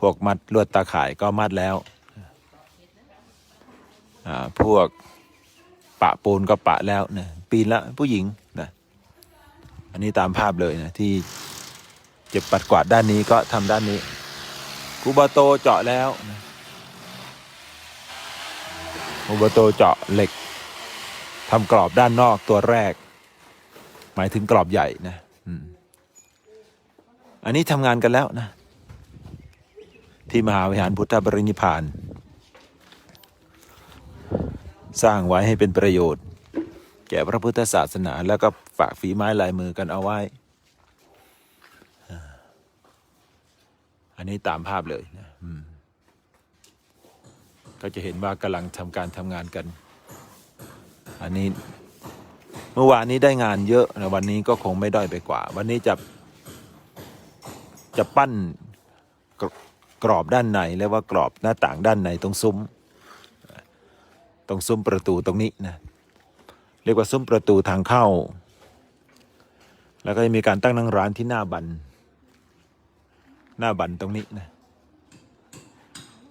พวกมัดลวดตาข่ายก็มัดแล้ว พวกปะปูนก็ปะแล้วนะปีนละผู้หญิงนะอันนี้ตามภาพเลยนะที่เก็บปัดกวาดด้านนี้ก็ทำด้านนี้กูบาโตเจาะแล้วนะกูบาโตเจาะเหล็กทำกรอบด้านนอกตัวแรก หมายถึงกรอบใหญ่นะอันนี้ทำงานกันแล้วนะ ที่มหาวิหารพุทธบรินิพาน สร้างไว้ให้เป็นประโยชน์ แก่พระพุทธศาสนา แล้วก็ฝากฝีไม้ลายมือกันเอาไว้ อันนี้ตามภาพเลยนะก็จะเห็นว่ากำลังทำการทำงานกัน อันนี้เมื่อวานนี้ได้งานเยอะนะวันนี้ก็คงไม่ด้อยไปกว่า วันนี้จะจะปั้น กรอบด้านในเรียกว่ากรอบหน้าต่างด้านในตรงซุ้มตรงซุ้มประตูตรงนี้นะเรียกว่าซุ้มประตูทางเข้า แล้วก็จะมีการตั้งนั่งร้านที่หน้าบัน หน้าบันตรงนี้นะ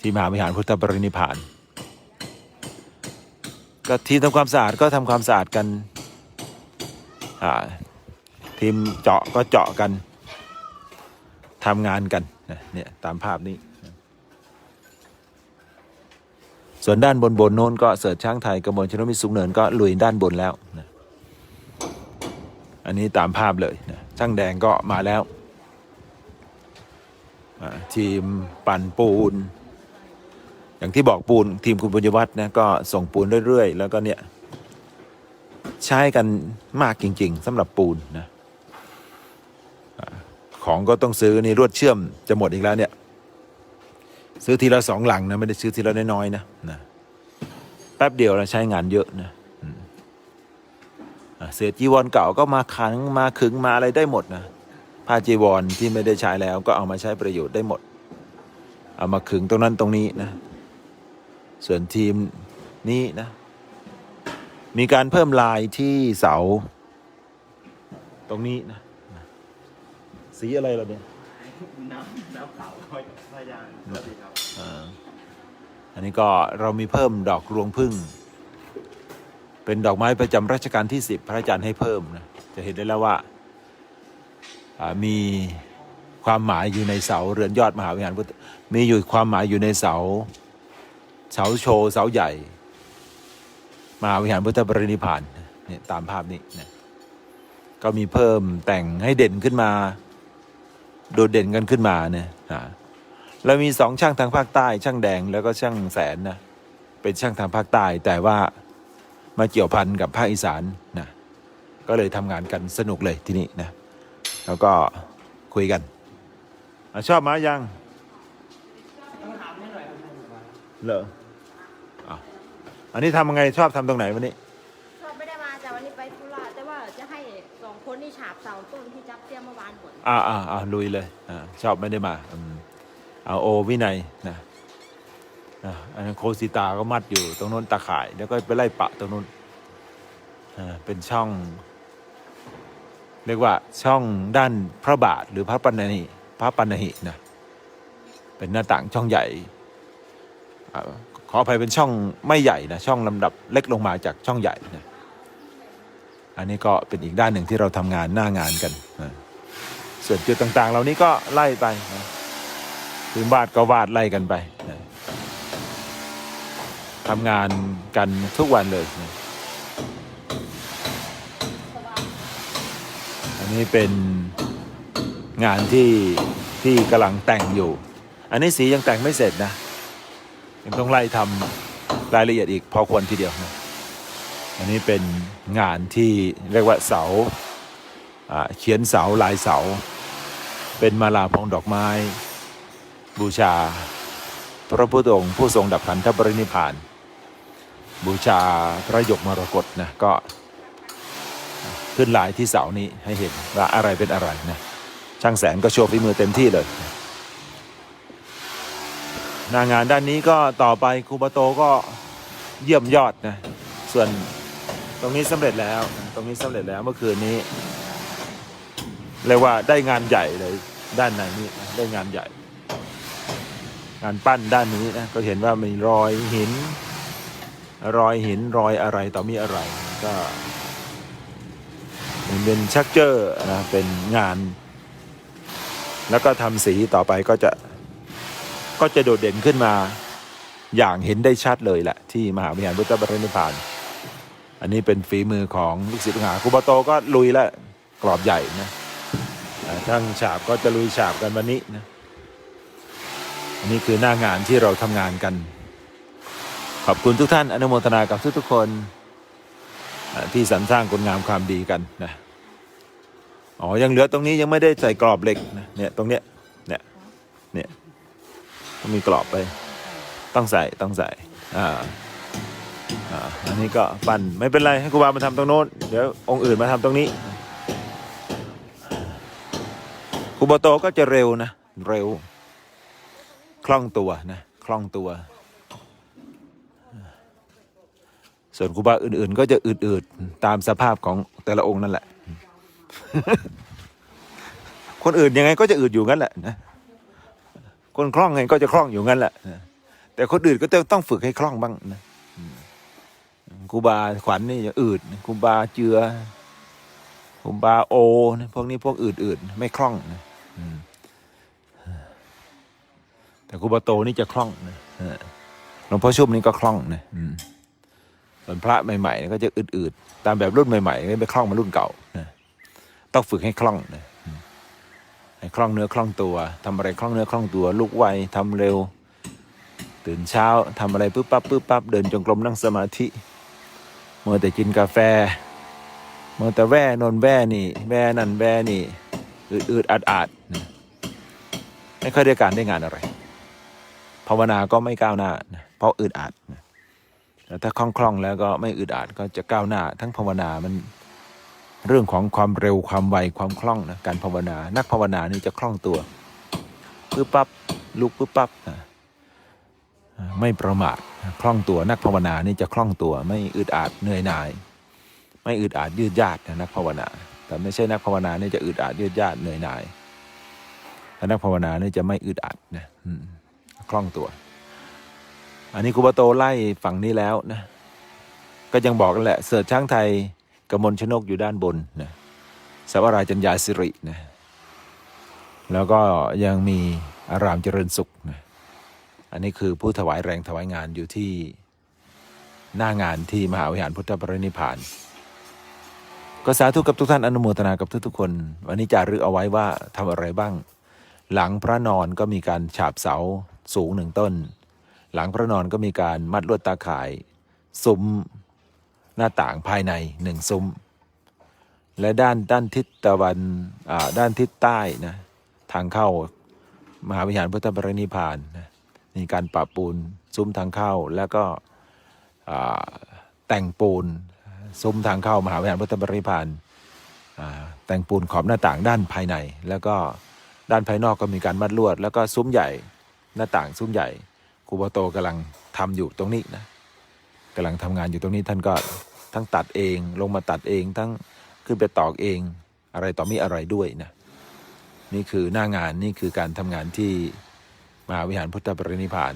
ที่มหาวิหารพุทธบรินิพานก็ทีมทำความสะอาดก็ทำความสะอาดกันทีมเจาะก็เจาะกันทำงานกัน นะเนี่ยตามภาพนี้ ส่วนด้านบนบนโน้นก็เสิร์ชช้างไทยกระมวลชนมิสูงเนินก็ลุยด้านบนแล้วนะอันนี้ตามภาพเลยนะช่างแดงก็มาแล้ว ทีมปั่นปูน อย่างที่บอกปูนทีมคุณบุญวัฒน์นะก็ส่งปูนเรื่อยๆ แล้วก็เนี่ย ใช้กันมากจริง ๆสำหรับปูนนะ องก็ต้องซื้อนี่รวดเชื่อมจะหมดอีกแล้วเนี่ย ซื้อทีละสองหลังนะไม่ได้ซื้อทีละน้อยๆนะนะแป๊บเดียวนะใช้งานเยอะนะอืมอ่าเศษจีวรเก่าก็มาขังมาขึงมาอะไรได้หมดนะผ้าจีวรที่ไม่ได้ใช้แล้วก็เอามาใช้ประโยชน์ได้หมด เอามาขึงตรงนั้นตรงนี้นะ ส่วนทีมนี้นะ มีการเพิ่มลายที่เสา ตรงนี้นะ สีอะไรล่ะเนี่ยน้ำน้ำเผาพยานสวัสดีครับอ่าอันนี้ก็เรามีเพิ่มดอกรวงพึ่ง เป็นดอกไม้ประจำรัชกาลที่10พระอาจารย์ให้เพิ่มนะจะเห็นได้แล้วว่าอ่ามีความหมายอยู่ในเสาเรือนยอดมหาวิหารพุทธมีอยู่ความหมายอยู่ในเสา เสาโชว์เสาใหญ่ มหาวิหารพุทธบรินิพพานเนี่ยตามภาพนี้นะก็มีเพิ่มแต่งให้เด่นขึ้นมา โดดเด่นกันขึ้นมาเนี่ยอ่าแล้วมีสองช่างทางภาคใต้ ช่างแดงแล้วก็ช่างแสนนะเป็นช่างทางภาคใต้แต่ว่ามาเกี่ยวพันกับภาคอีสานนะก็เลยทำงานกันสนุกเลยที่นี่นะ แล้วก็คุยกันอะชอบมายังต้องถามนิดหน่อยครับเหรออะอันนี้ทำยังไงชอบทำตรงไหนวันนี้ อ่าอ่าอ่าลุยเลยอ่าชอบไม่ได้มาอืมเอาโอวินัยนะอ่าอันนั้นโคสิตาก็มัดอยู่ ตรงนู้นตาข่าย แล้วก็ไปไล่ปะตรงนู้นอ่าเป็นช่อง เรียกว่าช่องด้านพระบาทหรือพระปัณณิพระปัณหินะเป็นหน้าต่างช่องใหญ่ขออภัยเป็นช่องไม่ใหญ่นะช่องลำดับเล็กลงมาจากช่องใหญ่นะอันนี้ก็เป็นอีกด้านหนึ่งที่เราทำงานหน้างานกัน ส่วนจุดต่างๆ เหล่านี้ก็ไล่ไปนะพื้นวาดก็วาดไล่กันไปนะทำงานกันทุกวันเลยนะอันนี้เป็นงานที่ที่กำลังแต่งอยู่ อันนี้สียังแต่งไม่เสร็จนะ ยังต้องไล่ทำรายละเอียดอีกพอควรทีเดียวนะอันนี้เป็นงานที่เรียกว่าเสาเขียนเสาลายเสา เป็นมาลาพองดอกไม้ บูชา พระพุทธองค์ผู้ทรงดับขันธปรินิพาน บูชาพระยกมรกตนะก็ขึ้นลายที่เสานี้ให้เห็นว่าอะไรเป็นอะไรนะช่างแสนก็โชว์ฝีมือเต็มที่เลยหน้างานด้านนี้ก็ต่อไปครูบาโตก็เยี่ยมยอดนะส่วนตรงนี้สำเร็จแล้ว ตรงนี้สำเร็จแล้วเมื่อคืนนี้ เรียกว่าได้งานใหญ่เลยด้านในนี้ได้งานใหญ่ งานปั้นด้านนี้นะก็เห็นว่ามีรอยหิน รอยหินรอยอะไรต่อมีอะไรก็เป็นชักเจอร์นะเป็นงาน แล้วก็ทำสีต่อไปก็จะก็จะโดดเด่นขึ้นมาอย่างเห็นได้ชัดเลยแหละ ที่มหาวิทยาลัยพุทธบริณิพานอันนี้เป็นฝีมือของลูกศิษย์ลูกหาครูบาโตก็ลุยแล้วกรอบใหญ่นะ ช่างฉาบก็จะลุยฉาบกันวันนี้นะอันนี้คือหน้างานที่เราทำงานกัน ขอบคุณทุกท่านอนุโมทนากับทุกๆคนที่สรรสร้างคุณงามความดีกันนะอ๋อยังเหลือตรงนี้ยังไม่ได้ใส่กรอบเหล็กนะเนี่ยตรงเนี้ยเนี่ยเนี่ยต้องมีกรอบไป ต้องใส่ต้องใส่อ่าอ่าอันนี้ก็ปั้นไม่เป็นไรให้ครูบามาทำตรงโน้นเดี๋ยวองค์อื่นมาทำตรงนี้ ครูบาโตก็จะเร็วนะ เร็ว คล่องตัวนะ คล่องตัว ส่วนคูบาอื่น ๆ ก็จะอืดๆตามสภาพของแต่ละองค์นั่นแหละ คนอื่นยังไงก็จะอืดอยู่งั้นแหละนะคนคล่องไงก็จะคล่องอยู่งั้นแหละนะแต่คนอื่นก็ต้องฝึกให้คล่องบ้างนะครูบาขวัญนี่จะอืดครูบาเจือครูบาโอ พวกนี้พวกอืดๆไม่คล่องนะ แต่ครูบาโตนี่จะคล่องนะหลวงพ่อชุบนี่ก็คล่องนะอืมส่วนพระใหม่ๆนี่ก็จะอืดๆ ตามแบบรุ่นใหม่ๆไม่ไปคล่องมารุ่นเก่านะต้องฝึกให้คล่องนะให้คล่องเนื้อคล่องตัวทำอะไรคล่องเนื้อคล่องตัวลูกไวทำเร็ว ตื่นเช้าทำอะไรปุ๊บปั๊บปุ๊บปั๊บเดินจงกรมนั่งสมาธิเมัวแต่กินกาแฟเมัวแต่แว่นนแว่นี่แว่นั่นแว่นี่ อืดอืดอัดนะไม่ค่อยได้การได้งานอะไร ภาวนาก็ไม่ก้าวหน้านะเพราะอึดอัดนะแต่ถ้าคล่องคล่องๆแล้วก็ไม่อึดอัดก็จะก้าวหน้า ทั้งภาวนามันเรื่องของความเร็วความไวความคล่องนะการภาวนา นักภาวนานี่จะคล่องตัวปึ๊บปั๊บลุกปึ๊บปั๊บนะไม่ประมาทคล่องตัวนักภาวนานี่จะคล่องตัว ไม่อึดอัดเหนื่อยหน่าย ไม่อึดอัดยืดยาดนะนักภาวนา แต่ไม่ใช่นักภาวนาเนี่ยจะอึดอัดยืดยาดเหนื่อยหน่ายแต่นักภาวนาเนี่ยจะไม่อึดอัดนะคล่องตัว อันนี้ครูบาโตไล่ฝั่งนี้แล้วนะก็ยังบอกกันแหละเสิร์ชช้างไทยกมลชนกอยู่ด้านบนนะสวราจัญญาสิรินะแล้วก็ยังมีอารามเจริญสุขนะอันนี้คือผู้ถวายแรงถวายงานอยู่ที่หน้างานที่มหาวิหารพุทธปรินิพพาน ก็สาธุกับทุกท่านอนุโมทนากับทุกๆคน วันนี้จารึกเอาไว้ว่าทำอะไรบ้าง หลังพระนอนก็มีการฉาบเสาสูงหนึ่งต้น หลังพระนอนก็มีการมัดลวดตาข่าย ซุ้มหน้าต่างภายในหนึ่งซุ้ม และด้านด้านทิศตะวันด้านทิศใต้นะทางเข้ามหาวิหารพุทธปรินิพพานนะมีการปรับปูนซุ้มทางเข้าแล้วก็แต่งปูน ซุ้มทางเข้ามหาวิหารพุทธปรินิพานแต่งปูนขอบหน้าต่างด้านภายใน แล้วก็ด้านภายนอกก็มีการมัดลวด แล้วก็ซุ้มใหญ่หน้าต่างซุ้มใหญ่ครูบาโตกำลังทำอยู่ตรงนี้นะกำลังทำงานอยู่ตรงนี้ท่านก็ทั้งตัดเองลงมาตัดเองทั้งขึ้นไปตอกเองอะไรต่อมีอะไรด้วยนะนี่คือหน้างานนี่คือการทำงานที่มหาวิหารพุทธปรินิพพาน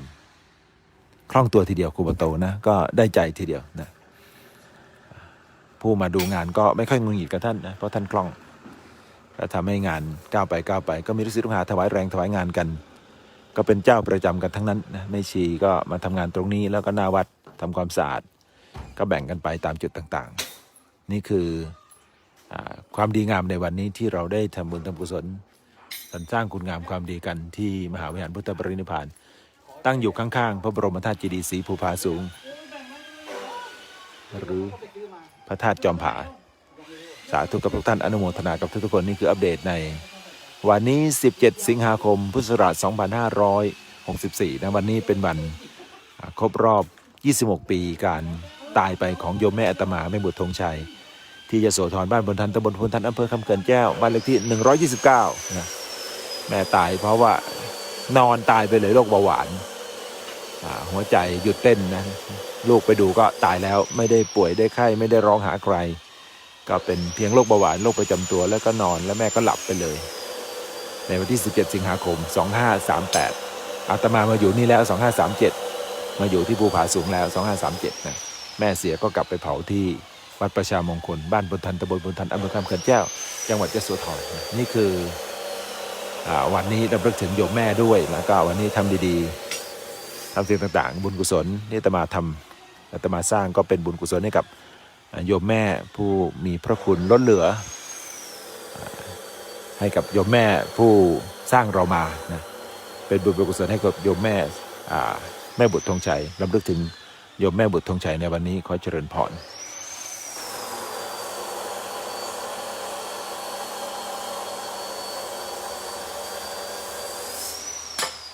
คล่องตัวทีเดียวครูบาโตนะก็ได้ใจทีเดียวนะ ผู้มาดูงานก็ไม่ค่อยงุนหงิดกับท่านนะเพราะท่านคล่องก็ทำให้งานก้าวไปก้าวไป ก็มีลูกศิษย์ลูกหาถวายแรงถวายงานกัน ก็เป็นเจ้าประจำกันทั้งนั้นนะไม่ชีก็มาทำงานตรงนี้แล้วก็หน้าวัดทำความสะอาดก็แบ่งกันไปตามจุดต่างๆ นี่คืออความดีงามในวันนี้ที่เราได้ทำบุญทำกุศลสรรสร้างคุณงามความดีกันที่มหาวิหารพุทธปรินิพานตั้งอยู่ข้างๆ พระบรมธาตุเจดีย์ศรีภูผาสูงหรือ ระธาตุจอมผา สาธุกับทุกท่านอนุโมทนากับทุกๆคนนี่คืออัปเดตใน วันนี้ 17 สิงหาคม พุทธศักราช 2564 นะวันนี้เป็นวันครบรอบ 26 ปีการตายไปของโยมแม่อัตมาแม่บุตรธงชัย ที่ยโสธรบ้านบนทันตำบลพนทันอำเภอคำเกินแก้วบ้านเลขที่ 129นะแม่ตายเพราะว่านอนตายไปเลยโรคเบาหวาน หัวใจหยุดเต้นนะลูกไปดูก็ตายแล้วไม่ได้ป่วยได้ไข้ไม่ได้ร้องหาใคร ก็เป็นเพียงโรคเบาหวานโรคประจำตัวแล้วก็นอนแล้วแม่ก็หลับไปเลย ในวันที่ 17 สิงหาคม 2538 อาตมามาอยู่นี่แล้ว 2537 มาอยู่ที่ภูผาสูงแล้ว 2537 นะแม่เสียก็กลับไปเผาที่วัดประชามงคล บ้านบนทันตำบลบนทันอำเภอคำเขื่อนแก้วจังหวัดยะโสธรนะนี่คืออาวันนี้รำลึกถึงโยมแม่ด้วยแล้วก็วันนี้ทำดีๆ ทำสิ่งต่างๆ บุญกุศลที่อาตมาทำอาตมาสร้างก็เป็นบุญกุศลให้กับโยมแม่ผู้มีพระคุณล้นเหลือ ให้กับโยมแม่ผู้สร้างเรามานะเป็นบุญกุศลให้กับโยมแม่แม่บุตรธงชัยรำลึกถึงโยมแม่บุตรธงชัยในวันนี้ขอเจริญพร